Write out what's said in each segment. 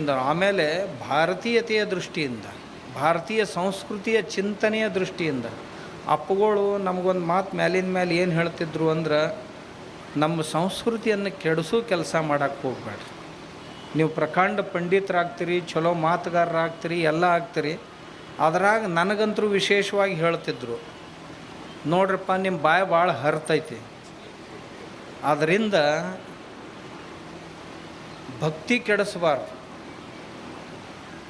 ಆಮೇಲೆ ಭಾರತೀಯತೆಯ ದೃಷ್ಟಿಯಿಂದ, ಭಾರತೀಯ ಸಂಸ್ಕೃತಿಯ ಚಿಂತನೆಯ ದೃಷ್ಟಿಯಿಂದ, ಅಪ್ಪಗಳು ನಮಗೊಂದು ಮಾತು ಮ್ಯಾಲಿನ ಮೇಲೆ ಏನು ಹೇಳ್ತಿದ್ರು ಅಂದ್ರೆ, ನಮ್ಮ ಸಂಸ್ಕೃತಿಯನ್ನು ಕೆಡಿಸೋ ಕೆಲಸ ಮಾಡೋಕ್ಕೆ ಹೋಗ್ಬೇಡ್ರಿ. ನೀವು ಪ್ರಕಾಂಡ ಪಂಡಿತರಾಗ್ತೀರಿ ಚಲೋ ಮಾತುಗಾರರಾಗ್ತೀರಿ, ಎಲ್ಲ ಆಗ್ತೀರಿ. ಅದ್ರಾಗ ನನಗಂತರೂ ವಿಶೇಷವಾಗಿ ಹೇಳ್ತಿದ್ರು, ನೋಡ್ರಪ್ಪ ನಿಮ್ಮ ಬಾಯಿ ಭಾಳ ಹರ್ತೈತಿ. ಅದರಿಂದ ಭಕ್ತಿ ಕೆಡಿಸಬಾರ್ದು.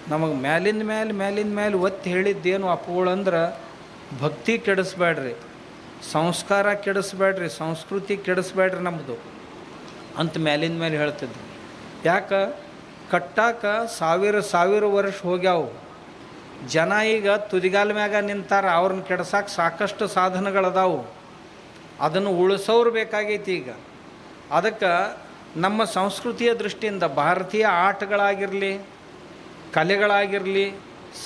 ನಮಗೆ ಮ್ಯಾಲಿಂದ ಮ್ಯಾಲೆ ಮ್ಯಾಲಿಂದ ಮ್ಯಾಲೆ ಒತ್ತಿ ಹೇಳಿದ್ದೇನು ಅಪ್ಪುಗಳಂದ್ರೆ ಭಕ್ತಿ ಕೆಡಿಸ್ಬೇಡ್ರಿ ಸಂಸ್ಕಾರ ಕೆಡಿಸ್ಬೇಡ್ರಿ ಸಂಸ್ಕೃತಿ ಕೆಡಿಸ್ಬೇಡ್ರಿ ನಮ್ಮದು ಅಂತ ಮ್ಯಾಲಿಂದ ಮೇಲೆ ಹೇಳ್ತಿದ್ರು. ಯಾಕೆ? ಕಟ್ಟಾಕ ಸಾವಿರ ಸಾವಿರ ವರ್ಷ ಹೋಗ್ಯಾವು. ಜನ ಈಗ ತುದಿಗಾಲ ಮ್ಯಾಗ ನಿಂತಾರ, ಅವ್ರನ್ನ ಕೆಡ್ಸಕ್ಕೆ ಸಾಕಷ್ಟು ಸಾಧನಗಳದಾವು. ಅದನ್ನು ಉಳಿಸೋರು ಬೇಕಾಗೈತಿ ಈಗ. ಅದಕ್ಕೆ ನಮ್ಮ ಸಂಸ್ಕೃತಿಯ ದೃಷ್ಟಿಯಿಂದ ಭಾರತೀಯ ಆಟಗಳಾಗಿರಲಿ ಕಲೆಗಳಾಗಿರಲಿ,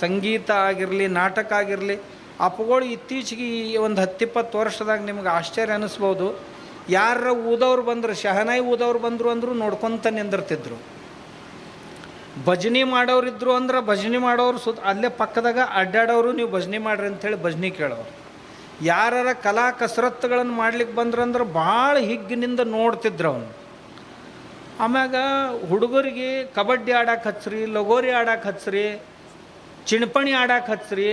ಸಂಗೀತ ಆಗಿರಲಿ, ನಾಟಕ ಆಗಿರಲಿ, ಅಪ್ಪಗಳು ಇತ್ತೀಚೆಗೆ ಈ ಒಂದು ಹತ್ತಿಪ್ಪತ್ತು ವರ್ಷದಾಗ ನಿಮ್ಗೆ ಆಶ್ಚರ್ಯ ಅನ್ನಿಸ್ಬೋದು ಯಾರ ಊದವ್ರು ಬಂದರು, ಶಹನಾಯಿ ಊದವ್ರು ಬಂದರು ಅಂದರು ನೋಡ್ಕೊತ ನಿಂದಿರ್ತಿದ್ರು. ಭಜನೆ ಮಾಡೋರಿದ್ರು ಅಂದ್ರೆ ಭಜನೆ ಮಾಡೋರು ಸುತ್ತ ಅಲ್ಲೇ ಪಕ್ಕದಾಗ ಅಡ್ಡಾಡೋರು, ನೀವು ಭಜನೆ ಮಾಡ್ರಿ ಅಂಥೇಳಿ ಭಜನೆ ಕೇಳೋರು. ಯಾರ ಕಲಾ ಕಸರತ್ತುಗಳನ್ನು ಮಾಡ್ಲಿಕ್ಕೆ ಬಂದ್ರಂದ್ರೆ ಭಾಳ ಹಿಗ್ಗಿನಿಂದ ನೋಡ್ತಿದ್ರು ಅವನು. ಆಮ್ಯಾಗ ಹುಡುಗರಿಗೆ ಕಬಡ್ಡಿ ಆಡಕ್ಕೆ ಹಚ್ಚ್ರಿ ಲಗೋರಿ ಆಡಕ್ಕೆ ಹಚ್ಚ್ರಿ ಚಿಣಪಣಿ ಆಡಕ್ಕೆ ಹಚ್ಚ್ರಿ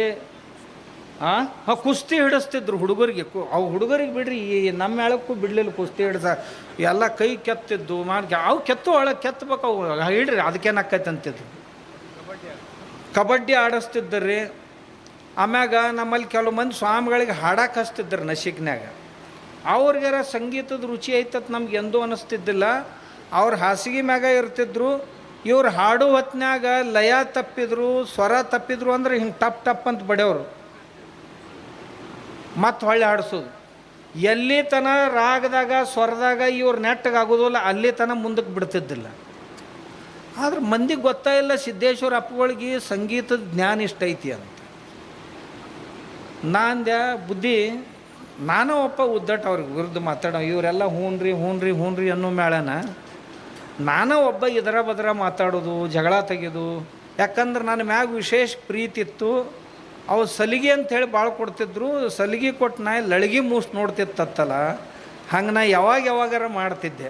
ಹಾಂ ಹಾಂ, ಕುಸ್ತಿ ಹಿಡಿಸ್ತಿದ್ರು ಹುಡುಗರಿಗೆ. ಕು ಅವು ಹುಡುಗರಿಗೆ ಬಿಡ್ರಿ, ಈ ನಮ್ಮ ಎಳಕ್ಕೂ ಬಿಡ್ಲಿಲ್ಲ ಕುಸ್ತಿ ಹಿಡ್ಸ. ಎಲ್ಲ ಕೈ ಕೆತ್ತಿದ್ದು, ಮಾಡಿ ಅವು ಕೆತ್ತು ಒಳಗೆ ಕೆತ್ತಬೇಕು ಅವು ಹಿಡ್ರಿ ಅದಕ್ಕೇನು ಆಕೈತೆ ಅಂತಿದ್ರು. ಕಬಡ್ಡಿ ಆಡಿಸ್ತಿದ್ದರ್ರಿ ಆಮ್ಯಾಗ ನಮ್ಮಲ್ಲಿ ಕೆಲವು ಮಂದಿ ಸ್ವಾಮಿಗಳಿಗೆ ಹಾಡಕ್ಕೆ ಹಚ್ತಿದ್ರು ನಶಿಕ್ನ್ಯಾಗ. ಅವ್ರಿಗಾರ ಸಂಗೀತದ ರುಚಿ ಐತತ್ ನಮ್ಗೆ ಎಂದೂ ಅನ್ನಿಸ್ತಿದ್ದಿಲ್ಲ ಅವ್ರು ಹಾಸಿಗೆ ಮ್ಯಾಗ ಇರ್ತಿದ್ರು, ಇವ್ರು ಹಾಡು ಹೊತ್ನ್ಯಾಗ ಲಯ ತಪ್ಪಿದ್ರು, ಸ್ವರ ತಪ್ಪಿದ್ರು ಅಂದ್ರೆ ಹಿಂಗೆ ಟಪ್ ಟಪ್ ಅಂತ ಬಡಿಯೋರು ಮತ್ತು ಹೊಳ್ಳಿ ಹಾಡಿಸೋದು. ಎಲ್ಲಿ ತನ ರಾಗದಾಗ, ಸ್ವರದಾಗ ಇವ್ರು ನೆಟ್ಟಗೆ ಆಗೋದಿಲ್ಲ ಅಲ್ಲಿ ತನ ಮುಂದಕ್ಕೆ ಬಿಡ್ತಿದ್ದಿಲ್ಲ. ಆದ್ರೆ ಮಂದಿಗೆ ಗೊತ್ತಾಯಿಲ್ಲ ಸಿದ್ದೇಶ್ವರ ಅಪ್ಪಗಳಿಗೆ ಸಂಗೀತದ ಜ್ಞಾನ ಇಷ್ಟ ಐತಿ ಅಂತ. ನಾಂದ್ಯ ಬುದ್ಧಿ, ನಾನು ಒಪ್ಪ ಉದ್ದಟ ಅವ್ರಿಗೆ ವಿರುದ್ಧ ಮಾತಾಡೋ ಇವರೆಲ್ಲ ಹೂನ್ರಿ ಹೂನ್ರಿ ಹೂನ್ರಿ ಅನ್ನೋ ಮೇಳನ ನಾನು ಒಬ್ಬ ಇದರ ಬದರ ಮಾತಾಡೋದು, ಜಗಳ ತೆಗೆದು, ಯಾಕಂದ್ರೆ ನನ್ನ ಮ್ಯಾಗ ವಿಶೇಷ ಪ್ರೀತಿ ಇತ್ತು. ಅವು ಸಲಿಗೆ ಅಂಥೇಳಿ ಭಾಳ ಕೊಡ್ತಿದ್ರು. ಸಲಿಗೆ ಕೊಟ್ಟು ನಾ ಲಳಿಗೆ ಮೂಸ್ ನೋಡ್ತಿತ್ತಲ್ಲ ಹಂಗೆ ನಾ ಯಾವಾಗ ಯಾವಾಗಾರ ಮಾಡ್ತಿದ್ದೆ.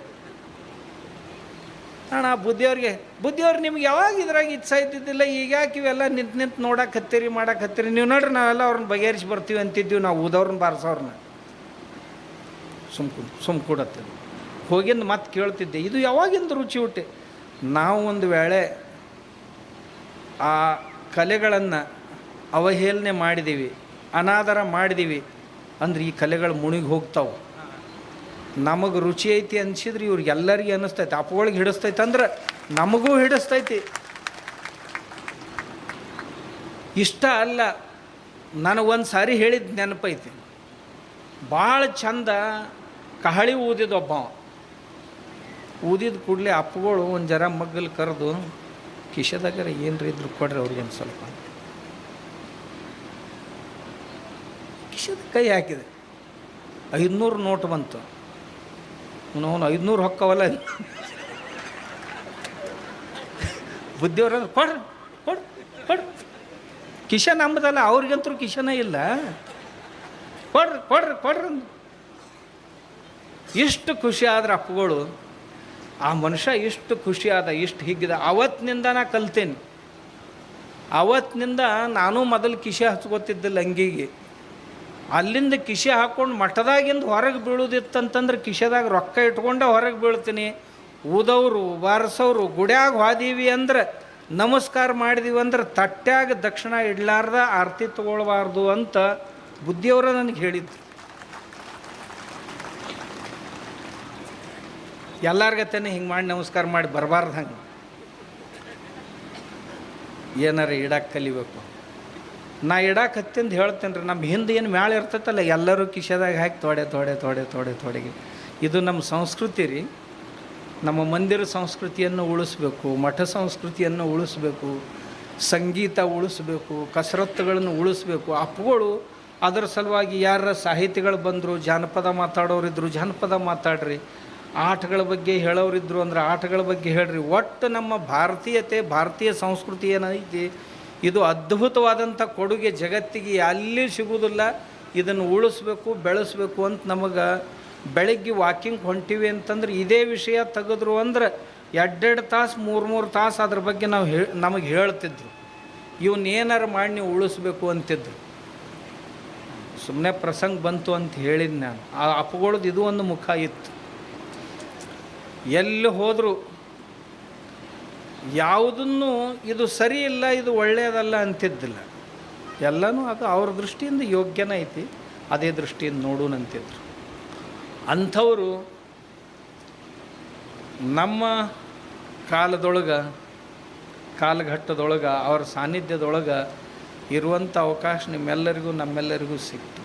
ಅಣ್ಣ, ಬುದ್ಧಿಯವ್ರಿಗೆ, ಬುದ್ಧಿಯವ್ರು ನಿಮ್ಗೆ ಯಾವಾಗ ಇದ್ರಾಗ ಇಚ್ಛಾ ಇದ್ದಿದ್ದಿಲ್ಲ, ಈಗ ಯಾಕೆ ಇವೆಲ್ಲ ನಿಂತು ನಿಂತು ನೋಡಕ್ಕೆ ಹತ್ತೀರಿ ಮಾಡಕ್ಕೆ ಹತ್ತೀರಿ? ನೀವು ನೋಡ್ರಿ, ನಾವೆಲ್ಲ ಅವ್ರನ್ನ ಬಗೆಹರಿಸಿ ಬರ್ತೀವಿ ಅಂತಿದ್ದೀವಿ ನಾವು ಊದವ್ರನ್ನ ಬಾರಿಸೋರ್ನ. ಸುಮ್ಕು ಸುಮ್ ಕೂಡತ್ತಿದ್ವಿ ಹೋಗಿಂದ ಮತ್ತೆ ಕೇಳ್ತಿದ್ದೆ, ಇದು ಯಾವಾಗಿಂದ ರುಚಿ ಹುಟ್ಟೆ? ನಾವು ಒಂದು ವೇಳೆ ಆ ಕಲೆಗಳನ್ನು ಅವಹೇಳನೆ ಮಾಡಿದ್ದೀವಿ ಅನಾದರ ಮಾಡಿದ್ದೀವಿ ಅಂದ್ರೆ ಈ ಕಲೆಗಳು ಮುಣಿಗೆ ಹೋಗ್ತಾವೆ. ನಮಗೆ ರುಚಿ ಐತಿ ಅನ್ಸಿದ್ರೆ ಇವ್ರಿಗೆಲ್ಲರಿಗೆ ಅನ್ನಿಸ್ತೈತಿ ಅಪ್ಪಗಳಿಗೆ ಹಿಡಿಸ್ತೈತೆ ಅಂದ್ರೆ ನಮಗೂ ಹಿಡಿಸ್ತೈತಿ. ಇಷ್ಟ ಅಲ್ಲ ನನಗೊಂದು ಸಾರಿ ಹೇಳಿದ ನೆನಪೈತಿ. ಭಾಳ ಚಂದ ಕಹಳಿ ಊದಿದ ಒಬ್ಬ. ಊದಿದ ಕೂಡಲೇ ಅಪ್ಪಗಳು ಒಂದು ಜರ ಮಗ್ಗಲ್ ಕರೆದು ಕಿಶದಾಗರ ಏನರ ಇದ್ರು ಕೊಡ್ರಿ ಅವ್ರಿಗೆ ಒಂದು ಸ್ವಲ್ಪ ಕಿಶದ ಕೈ ಹಾಕಿದೆ. ಐದುನೂರು ನೋಟ್ ಬಂತು. ಅವನು ಐದುನೂರು ಹೊಕ್ಕವಲ್ಲ ಬುದ್ಧಿಯವ್ರ ಕೊಡ್ರಿ ಕೊಡ್ ಕೊಡ್ ಕಿಶನ್ ಅಂಬದಲ್ಲ ಅವ್ರಿಗಂತೂ ಕಿಶನ ಇಲ್ಲ. ಕೊಡ್ರಿ ಕೊಡ್ರಿ ಕೊಡ್ರಿ ಇಷ್ಟು ಖುಷಿ ಆದ್ರೆ ಅಪ್ಪಗಳು ಆ ಮನುಷ್ಯ ಇಷ್ಟು ಖುಷಿಯಾದ ಇಷ್ಟು ಹಿಗ್ಗಿದ ಅವತ್ತಿನಿಂದ ನಾ ಕಲ್ತೇನೆ. ಅವತ್ತಿನಿಂದ ನಾನು ಮೊದಲು ಕಿಶೆ ಹಚ್ಕೋತಿದ್ದಿಲ್ಲ ಅಂಗಿಗೆ. ಅಲ್ಲಿಂದ ಕಿಶೆ ಹಾಕ್ಕೊಂಡು ಮಠದಾಗಿಂದ ಹೊರಗೆ ಬೀಳೋದಿತ್ತಂತಂದ್ರೆ ಕಿಶೆದಾಗ ರೊಕ್ಕ ಇಟ್ಕೊಂಡೆ ಹೊರಗೆ ಬೀಳ್ತೀನಿ. ಊದವರು ಬಾರಿಸೋರು ಗುಡ್ಯಾಗ ಹೋದೀವಿ ಅಂದ್ರೆ ನಮಸ್ಕಾರ ಮಾಡಿದೀವಿ ಅಂದ್ರೆ ತಟ್ಟ್ಯಾಗ ದಕ್ಷಿಣ ಇಡ್ಲಾರ್ದ ಆರತಿ ತಗೊಳ್ಬಾರ್ದು ಅಂತ ಬುದ್ಧಿಯವರು ನನಗೆ ಹೇಳಿದ್ರು. ಎಲ್ಲಾರ್ಗತ್ತೇನೆ ಹಿಂಗೆ ಮಾಡಿ ನಮಸ್ಕಾರ ಮಾಡಿ ಬರಬಾರ್ದು ಹಂಗೆ. ಏನಾರ ಇಡಕ್ಕೆ ಕಲಿಬೇಕು. ನಾ ಇಡಕ್ಕೆ ಹತ್ತಿಂದು ಹೇಳ್ತೇನೆ ರೀ ನಮ್ಮ ಹಿಂದೆ ಏನು ಮ್ಯಾಳ ಇರ್ತೈತಲ್ಲ, ಎಲ್ಲರೂ ಕಿಶೆದಾಗ ಹಾಕಿ ತೊಡೆ ತೊಡೆ ತೊಡೆ ತೊಡೆ, ತೊಡೆಗೆ. ಇದು ನಮ್ಮ ಸಂಸ್ಕೃತಿ ರೀ. ನಮ್ಮ ಮಂದಿರ ಸಂಸ್ಕೃತಿಯನ್ನು ಉಳಿಸ್ಬೇಕು, ಮಠ ಸಂಸ್ಕೃತಿಯನ್ನು ಉಳಿಸ್ಬೇಕು, ಸಂಗೀತ ಉಳಿಸ್ಬೇಕು, ಕಸರತ್ತುಗಳನ್ನು ಉಳಿಸ್ಬೇಕು. ಅಪ್ಪುಗಳು ಅದರ ಸಲುವಾಗಿ ಯಾರ ಸಾಹಿತಿಗಳು ಬಂದರು, ಜಾನಪದ ಮಾತಾಡೋರಿದ್ದರು ಜಾನಪದ ಮಾತಾಡ್ರಿ. ಆಟಗಳ ಬಗ್ಗೆ ಹೇಳೋರಿದ್ರು ಅಂದ್ರೆ ಆಟಗಳ ಬಗ್ಗೆ ಹೇಳ್ರಿ. ಒಟ್ಟು ನಮ್ಮ ಭಾರತೀಯತೆ, ಭಾರತೀಯ ಸಂಸ್ಕೃತಿ ಏನೈತಿ? ಇದು ಅದ್ಭುತವಾದಂಥ ಕೊಡುಗೆ ಜಗತ್ತಿಗೆ ಅಲ್ಲಿ ಸಿಗುವುದಿಲ್ಲ. ಇದನ್ನು ಉಳಿಸ್ಬೇಕು, ಬೆಳೆಸ್ಬೇಕು ಅಂತ ನಮಗೆ ಬೆಳಗ್ಗೆ ವಾಕಿಂಗ್ ಹೊಂಟಿವಿ ಅಂತಂದ್ರೆ ಇದೇ ವಿಷಯ ತೆಗೆದ್ರು ಅಂದ್ರೆ ಎರಡೆರಡು ತಾಸು, ಮೂರು ಮೂರು ತಾಸು ಅದ್ರ ಬಗ್ಗೆ ನಾವು ಹೇಳಿ ನಮಗೆ ಹೇಳ್ತಿದ್ರು. ಇವನ್ನೇನಾರು ಮಾಡಿ ನೀವು ಉಳಿಸ್ಬೇಕು ಅಂತಿದ್ರು. ಸುಮ್ಮನೆ ಪ್ರಸಂಗ ಬಂತು ಅಂತ ಹೇಳಿದ್ ನಾನು. ಆ ಅಪ್ಪಗಳದ್ದು ಇದು ಒಂದು ಮುಖ ಇತ್ತು. ಎಲ್ಲಿ ಹೋದರೂ ಯಾವುದನ್ನು ಇದು ಸರಿ ಇಲ್ಲ, ಇದು ಒಳ್ಳೆಯದಲ್ಲ ಅಂತಿದ್ದಿಲ್ಲ. ಎಲ್ಲನೂ ಅದು ಅವ್ರ ದೃಷ್ಟಿಯಿಂದ ಯೋಗ್ಯನ ಐತಿ, ಅದೇ ದೃಷ್ಟಿಯಿಂದ ನೋಡೋಣ ಅಂತಿದ್ರು. ಅಂಥವರು ನಮ್ಮ ಕಾಲದೊಳಗೆ, ಕಾಲಘಟ್ಟದೊಳಗೆ, ಅವ್ರ ಸಾನ್ನಿಧ್ಯದೊಳಗೆ ಇರುವಂಥ ಅವಕಾಶ ನಿಮ್ಮೆಲ್ಲರಿಗೂ, ನಮ್ಮೆಲ್ಲರಿಗೂ ಸಿಕ್ತು.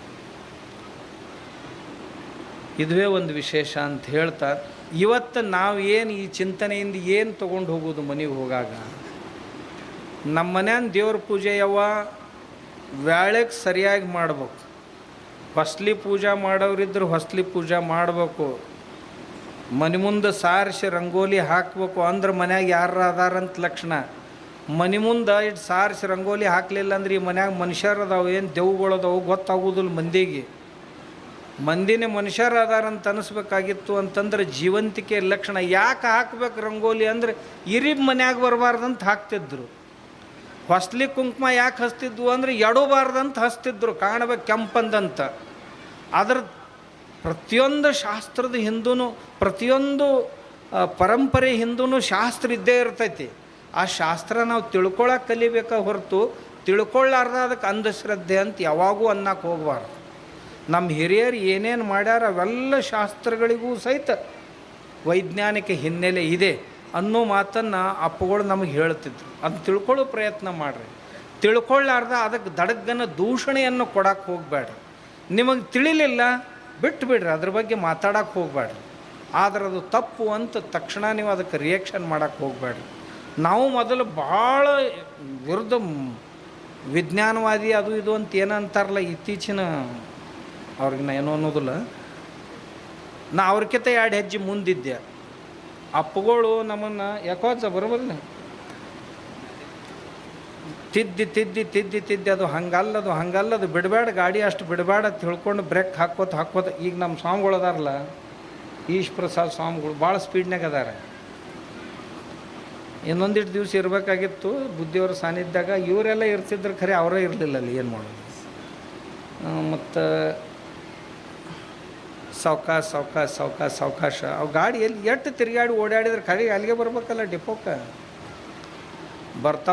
ಇದುವೇ ಒಂದು ವಿಶೇಷ ಅಂತ ಹೇಳ್ತಾ ಇವತ್ತು ನಾವು ಏನು ಈ ಚಿಂತನೆಯಿಂದ ಏನು ತೊಗೊಂಡು ಹೋಗೋದು ಮನೆಗೆ ಹೋಗಾಗ? ನಮ್ಮ ಮನ್ಯಾನ ದೇವ್ರ ಪೂಜೆ ಯಾವ ವ್ಯಾಳೆಗೆ ಸರಿಯಾಗಿ ಮಾಡ್ಬೇಕು. ಹೊಸ್ಲಿ ಪೂಜಾ ಮಾಡೋರಿದ್ರೆ ಹೊಸ್ಲಿ ಪೂಜಾ ಮಾಡಬೇಕು. ಮನೆ ಮುಂದೆ ಸಾರಿಸಿ ರಂಗೋಲಿ ಹಾಕಬೇಕು. ಅಂದ್ರೆ ಮನ್ಯಾಗ ಯಾರು ಅದಾರಂತ ಲಕ್ಷಣ. ಮನೆ ಮುಂದೆ ಇಟ್ಟು ಸಾರಿಸಿ ರಂಗೋಲಿ ಹಾಕಲಿಲ್ಲ ಅಂದ್ರೆ ಈ ಮನ್ಯಾಗ ಮನುಷ್ಯರು ಏನು ದೆವ್ಗಳದಾವು ಗೊತ್ತಾಗೋದಿಲ್ಲ ಮಂದಿಗೆ. ಮಂದಿನೇ ಮನುಷ್ಯರು ಅದಾರಂತ ಅನಿಸ್ಬೇಕಾಗಿತ್ತು ಅಂತಂದ್ರೆ ಜೀವಂತಿಕೆ ಲಕ್ಷಣ. ಯಾಕೆ ಹಾಕ್ಬೇಕು ರಂಗೋಲಿ ಅಂದ್ರೆ ಇರಿ ಮನ್ಯಾಗ ಬರಬಾರ್ದಂತ ಹಾಕ್ತಿದ್ರು. ಹೊಸ್ಲಿ ಕುಂಕುಮ ಯಾಕೆ ಹಸ್ತಿದ್ವು ಅಂದ್ರೆ ಎಡಬಾರ್ದಂತ ಹಸ್ತಿದ್ರು ಕಾಣಬೇಕು ಕೆಂಪಂದಂತ. ಅದ್ರ ಪ್ರತಿಯೊಂದು ಶಾಸ್ತ್ರದ ಹಿಂದೂ ಪ್ರತಿಯೊಂದು ಪರಂಪರೆ ಹಿಂದೂ ಶಾಸ್ತ್ರ ಇದ್ದೇ ಇರ್ತೈತಿ. ಆ ಶಾಸ್ತ್ರ ನಾವು ತಿಳ್ಕೊಳಕ್ಕೆ ಕಲಿಬೇಕಾ ಹೊರತು ತಿಳ್ಕೊಳ್ಳಾರ್ದ ಅದಕ್ಕೆ ಅಂಧಶ್ರದ್ಧೆ ಅಂತ ಯಾವಾಗೂ ಅನ್ನಕ್ಕೆ ಹೋಗಬಾರ್ದು. ನಮ್ಮ ಹಿರಿಯರು ಏನೇನು ಮಾಡ್ಯಾರ ಅವೆಲ್ಲ ಶಾಸ್ತ್ರಗಳಿಗೂ ಸಹಿತ ವೈಜ್ಞಾನಿಕ ಹಿನ್ನೆಲೆ ಇದೆ ಅನ್ನೋ ಮಾತನ್ನು ಅಪ್ಪಗಳು ನಮಗೆ ಹೇಳ್ತಿದ್ರು. ಅದು ತಿಳ್ಕೊಳ್ಳೋ ಪ್ರಯತ್ನ ಮಾಡಿರಿ. ತಿಳ್ಕೊಳ್ಳಾರ್ದ ಅದಕ್ಕೆ ದಡಗ್ಗನ ದೂಷಣೆಯನ್ನು ಕೊಡಕ್ಕೆ ಹೋಗಬೇಡ್ರಿ ನಿಮಗೆ ತಿಳಿಲಿಲ್ಲ ಬಿಟ್ಟು ಬಿಡ್ರಿ ಅದ್ರ ಬಗ್ಗೆ ಮಾತಾಡಕ್ಕೆ ಹೋಗಬೇಡ್ರಿ ಆದ್ರೆ ಅದು ತಪ್ಪು ಅಂತ ತಕ್ಷಣ ನೀವು ಅದಕ್ಕೆ ರಿಯಾಕ್ಷನ್ ಮಾಡೋಕ್ಕೆ ಹೋಗಬೇಡ್ರಿ ನಾವು ಮೊದಲು ಭಾಳ ವಿರುದ್ಧ ವಿಜ್ಞಾನವಾದಿ ಅದು ಇದು ಅಂತ ಏನಂತಾರಲ್ಲ ಇತ್ತೀಚಿನ ಅವ್ರಿಗೆ ನಾ ಏನೋ ಅನ್ನೋದಿಲ್ಲ. ನಾ ಅವ್ರಕ್ಕಿಂತ ಎರಡು ಹೆಜ್ಜೆ ಮುಂದಿದ್ದೆ. ಅಪ್ಪಗಳು ನಮ್ಮನ್ನು ಯಾಕೋ ಬರೋಬಲ್ಲ? ತಿದ್ದಿ ತಿದ್ದಿ ತಿದ್ದಿ ತಿದ್ದಿ, ಅದು ಹಂಗಲ್ಲದು ಹಂಗಲ್ಲದು ಬಿಡಬೇಡ ಗಾಡಿ ಅಷ್ಟು ಬಿಡಬೇಡ ತಿಳ್ಕೊಂಡು ಬ್ರೇಕ್ ಹಾಕೋತ ಹಾಕೋತ ಈಗ ನಮ್ಮ ಸ್ವಾಮಿಗಳು ಅದಾರಲ್ಲ, ಈಶ್ ಪ್ರಸಾದ್ ಸ್ವಾಮಿಗಳು ಭಾಳ ಸ್ಪೀಡ್ನಾಗ ಅದಾರ. ಇನ್ನೊಂದಿಷ್ಟು ದಿವಸ ಇರಬೇಕಾಗಿತ್ತು, ಬುದ್ಧಿಯವರ ಸಾನಿದ್ದಾಗ ಇವರೆಲ್ಲ ಇರ್ತಿದ್ರು, ಖರೆ ಅವರೇ ಇರಲಿಲ್ಲ ಅಲ್ಲಿ, ಏನು ಮಾಡೋದು. ಮತ್ತು ಸಾವ್ಕಾಶ ಸಾವ್ಕಾಶ ಸಾವ್ಕಾಶ ಸೌಕಾಶ ಅವು ಗಾಡಿ ಎಲ್ಲಿ ಎಷ್ಟು ತಿರುಗಾಡಿ ಓಡಾಡಿದ್ರೆ ಕರೆ ಅಲ್ಲಿಗೆ ಬರ್ಬೇಕಲ್ಲ ಡಿಪೋಕ್ಕೆ. ಬರ್ತಾವ